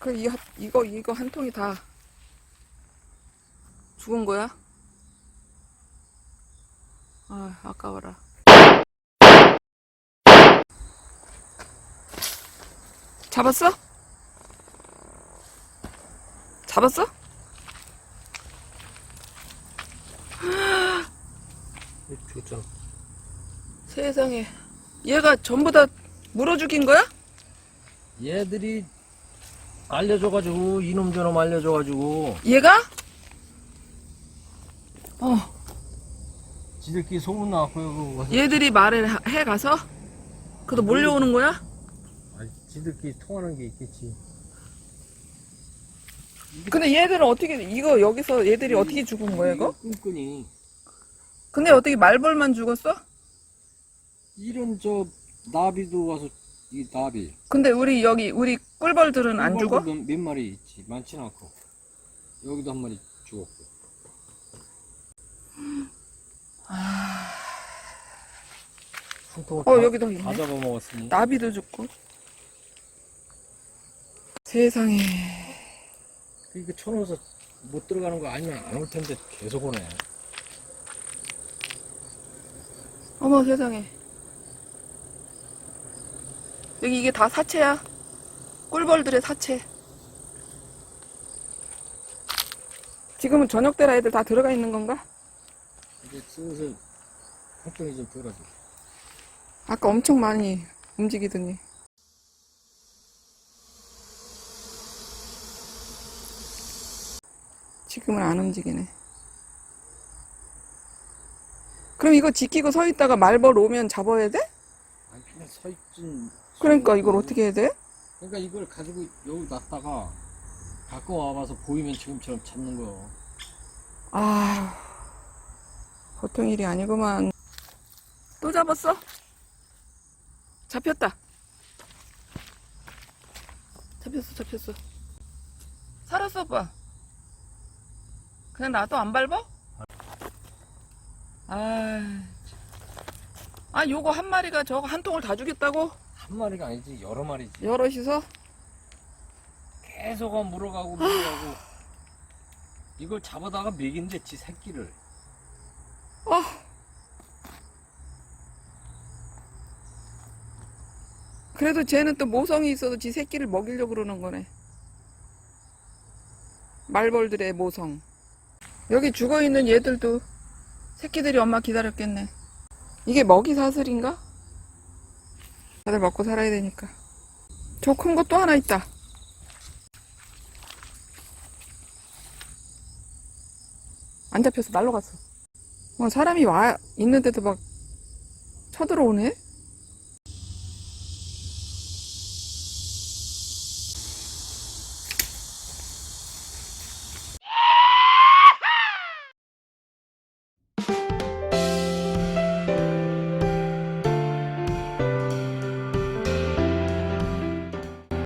그 이, 이거 이거 한 통이 다 죽은 거야? 아 아까워라. 잡았어? 잡았어? 죽었잖아. 세상에 얘가 전부 다 물어 죽인 거야? 얘들이 알려줘가지고 이놈 저놈 알려줘가지고 얘가? 어 지들끼리 소문 나왔고 여기 와서 얘들이 말을 하- 해 가서 그래도 몰려오는 거야? 아니, 지들끼리 통하는 게 있겠지. 근데 얘들은 어떻게 이거 여기서 얘들이 어떻게 죽은 거야 이거? 끈끈이 근데 어떻게 말벌만 죽었어? 이런 저 나비도 와서 이 나비 근데 우리 여기 우리 꿀벌들은 안 죽어? 몇, 몇 마리 있지 많지는 않고 여기도 한 마리 죽었고 손톱을 어 다- 여기도 다 있네. 잡아먹었으니 나비도 죽고. 세상에. 이거 쳐놓아서 못 들어가는 거 아니야 안올 텐데 계속 오네 어머 세상에. 여기 이게 다 사체야. 꿀벌들의 사체. 지금은 저녁 때라 애들 다 들어가 있는 건가? 이제 슬슬 활동이 좀 덜어져 아까 엄청 많이 움직이더니. 지금은 안 움직이네. 그럼 이거 지키고 서 있다가 말벌 오면 잡아야 돼? 아니 그냥 서 있진 그러니까 이걸 어떻게 해야 돼? 그러니까 이걸 가지고 여기 놨다가 갖고 와봐서 보이면 지금처럼 잡는 거요 아, 보통 일이 아니구만. 또 잡았어? 잡혔다. 잡혔어, 잡혔어. 살았어, 오빠. 그냥 놔도 안 밟아? 아, 아, 요거 한 마리가 저거 한 통을 다 주겠다고? 한 마리가 아니지 여러 마리지 여럿이서? 계속 물어가고 물어가고 이걸 잡아다가 먹인대 지 새끼를 아. 그래도 쟤는 또 모성이 있어도 지 새끼를 먹이려고 그러는 거네. 말벌들의 모성. 여기 죽어 있는 얘들도 새끼들이 엄마 기다렸겠네. 이게 먹이 사슬인가? 다들 먹고 살아야 되니까. 저 큰 거 또 하나 있다. 안 잡혀서 날로 갔어. 어, 사람이 와 있는데도 막 쳐들어오네?